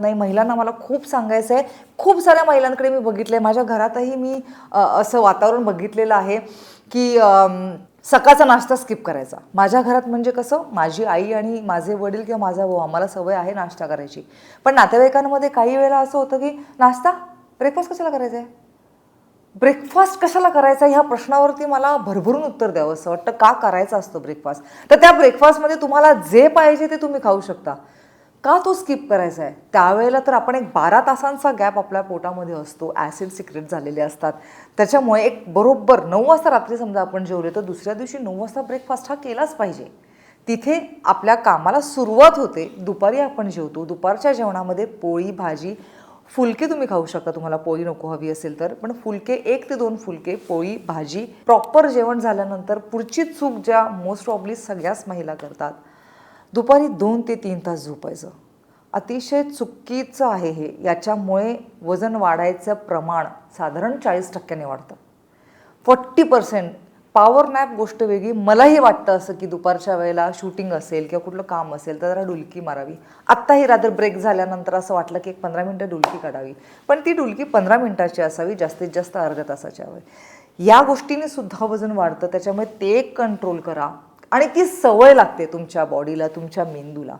नाही महिलांना मला खूप सांगायचं आहे खूप साऱ्या महिलांकडे मी बघितलं माझ्या घरातही मी असं वातावरण बघितलेलं आहे की सकाळचा नाश्ता स्किप करायचा. माझ्या घरात म्हणजे कसं माझी आई आणि माझे वडील किंवा माझा भाऊ आम्हाला सवय आहे नाश्ता करायची. पण नातेवाईकांमध्ये काही वेळेला असं होतं की नाश्ता? ब्रेकफास्ट कशाला करायचा आहे ब्रेकफास्ट कशाला करायचा ह्या प्रश्नावरती मला भरभरून उत्तर द्यावं. असं वाटतं का करायचा असतो ब्रेकफास्ट तर त्या ब्रेकफास्टमध्ये तुम्हाला जे पाहिजे ते तुम्ही खाऊ शकता. का तो स्किप करायचा आहे? त्यावेळेला तर आपण एक बारा तासांचा गॅप आपल्या पोटामध्ये असतो. ॲसिड सिक्रेट झालेले असतात. त्याच्यामुळे एक बरोबर नऊ वाजता रात्री समजा आपण जेवले तर दुसऱ्या दिवशी नऊ वाजता ब्रेकफास्ट हा केलाच पाहिजे. तिथे आपल्या कामाला सुरुवात होते. दुपारी आपण जेवतो. दुपारच्या जेवणामध्ये पोळी भाजी फुलके तुम्ही खाऊ शकता. तुम्हाला पोळी नको हवी असेल तर. पण फुलके एक ते दोन फुलके पोळी भाजी प्रॉपर जेवण झाल्यानंतर पुढची चूक ज्या मोस्ट प्रॉब्ली सगळ्याच महिला करतात दुपारी दोन ते तीन तास झोपायचं. अतिशय चुकीचं आहे हे. याच्यामुळे वजन वाढायचं प्रमाण साधारण चाळीस टक्क्याने वाढतं. फोर्टी पर्सेंट पॉवर नॅप गोष्ट वेगळी. मलाही वाटतं असं की दुपारच्या वेळेला शूटिंग असेल किंवा कुठलं काम असेल तर जरा डुलकी मारावी. आत्ताही रात्र ब्रेक झाल्यानंतर असं वाटलं की एक पंधरा मिनटं डुलकी काढावी. पण ती डुलकी पंधरा मिनटाची असावी जास्तीत जास्त अर्ध्या तासाच्या हवी. या गोष्टीने सुद्धा वजन वाढतं. त्याच्यामुळे ते कंट्रोल करा. आणि ती सवय लागते तुमच्या बॉडीला तुमच्या मेंदूला.